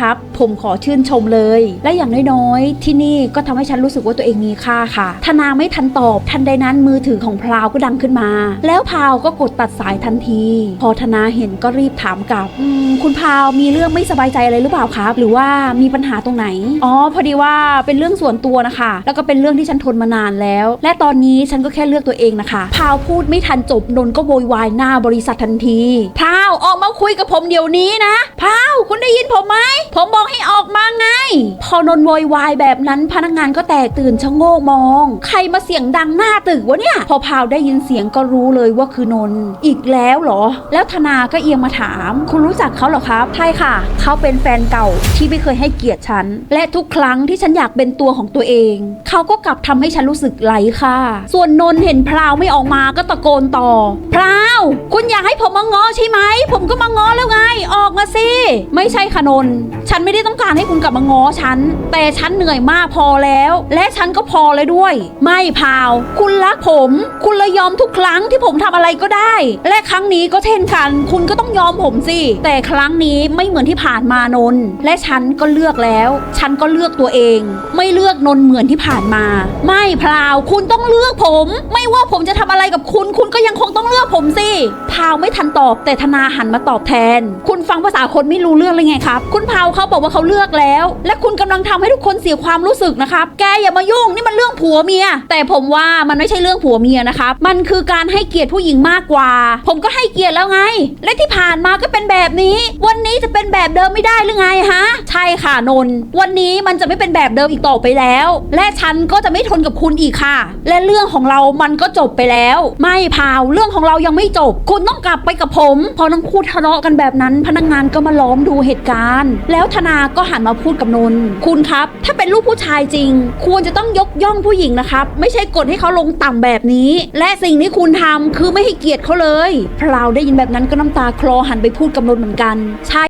ครับผมขอชื่นชมเลย และอย่างน้อยๆ ที่นี่ก็ทำให้ฉันรู้สึกว่าตัวเองมีค่าค่ะธนาไม่ทันตอบทันใดนั้นมือถือของพราวก็ดังขึ้นมา แล้วพราวก็กดตัดสายทันที พอธนาเห็นก็รีบถามกลับคุณพราวมีเรื่องไม่สบายใจอะไรหรือเปล่าครับ หรือว่ามีปัญหาตรงไหนอ๋อพอดีว่าเป็นเรื่องส่วนตัวนะคะ แล้วก็เป็นเรื่องที่ฉันทนมานานแล้ว และตอนนี้ฉันก็แค่เลือกตัวเองนะคะพราวพูดไม่ทันจบนนก็โวยวายหน้าบริษัททันทีพรา คุยกับผมเดี๋ยวนี้นะพราวคุณได้ยินผมไหม ผมบอกให้ออกมาไง พอนนท์โวยวายแบบนั้นพนักงานก็แตกตื่นชะโงกมอง ใครมาเสียงดังหน้าตึกวะเนี่ย พอพราวได้ยินเสียงก็รู้เลยว่าคือนนท์อีกแล้วเหรอ แล้วธนาก็เอียงมาถาม คุณรู้จักเขาเหรอครับใช่ค่ะ เขาเป็นแฟนเก่าที่ไม่เคยให้เกียรติฉัน และทุกครั้งที่ฉันอยากเป็นตัวของตัวเอง เขาก็กลับทำให้ฉันรู้สึกไหลค่ะส่วนนนท์เห็นพราวไม่ออกมาก็ตะโกนต่อพราว คุณอยากให้ผมมางอใช่ไหม ผมก็มางอแล้วไง ออกมาสิ ไม่ใช่ค่ะนนท์ฉันไม่ได้ต้องการให้คุณกลับมางอฉัน แต่ฉันเหนื่อยมากพอแล้ว และฉันก็พอเลยด้วย ไม่พราว คุณรักผม คุณเลยยอมทุกครั้งที่ผมทำอะไรก็ได้ และครั้งนี้ก็เช่นกัน คุณก็ต้องยอมผมสิ แต่ครั้งนี้ไม่เหมือนที่ผ่านมานนท์และฉันก็เลือกแล้ว ฉันก็เลือกตัวเอง ไม่เลือกนนท์เหมือนที่ผ่านมา ไม่พราว คุณต้องเลือกผม ไม่ว่าผมจะทำอะไรกับคุณ คุณก็ยังคงต้องเลือกผมสิพาวไม่ทันตอบ แต่ธนาหันมาตอบแทน คุณฟังภาษาคนไม่รู้เรื่องเลยไงครับ คุณพาวเขาบอกว่าเขาเลือกแล้ว และคุณกำลังทำให้ทุกคนเสียความรู้สึกนะครับ แกอย่ามายุ่งนี่มันเรื่องผัวเมีย แต่ผมว่ามันไม่ใช่เรื่องผัวเมียนะครับ มันคือการให้เกียรติผู้หญิงมากกว่า ผมก็ให้เกียรติแล้วไง และที่ผ่านมาก็เป็นแบบนี้ วันนี้จะเป็นแบบเดิมไม่ได้หรือไงฮะ ใช่ค่ะนนท์วันนี้มันจะไม่เป็นแบบเดิมอีกต่อไปแล้ว และฉันก็จะไม่ทนกับคุณอีกค่ะ และเรื่องของเรามันก็จบไปแล้ว ไม่พาวเรื่องของเรายังไม่จบ คุณต้องกลับไปกับผม พอทั้งคู่ทะเลาะกันแบบนั้น พนักงานก็มาล้อมดูเหตุการณ์ แล้วธนาก็หันมาพูดกับนนท์คุณครับ ถ้าเป็นลูกผู้ชายจริง ควรจะต้องยกย่องผู้หญิงนะครับ ไม่ใช่กดให้เขาลงต่ำแบบนี้ และสิ่งที่คุณทำคือไม่ให้เกียรติเขาเลยพราวได้ยินแบบนั้นก็น้ำตาคลอหันไปพูดกับนนท์เหมือนกันใช่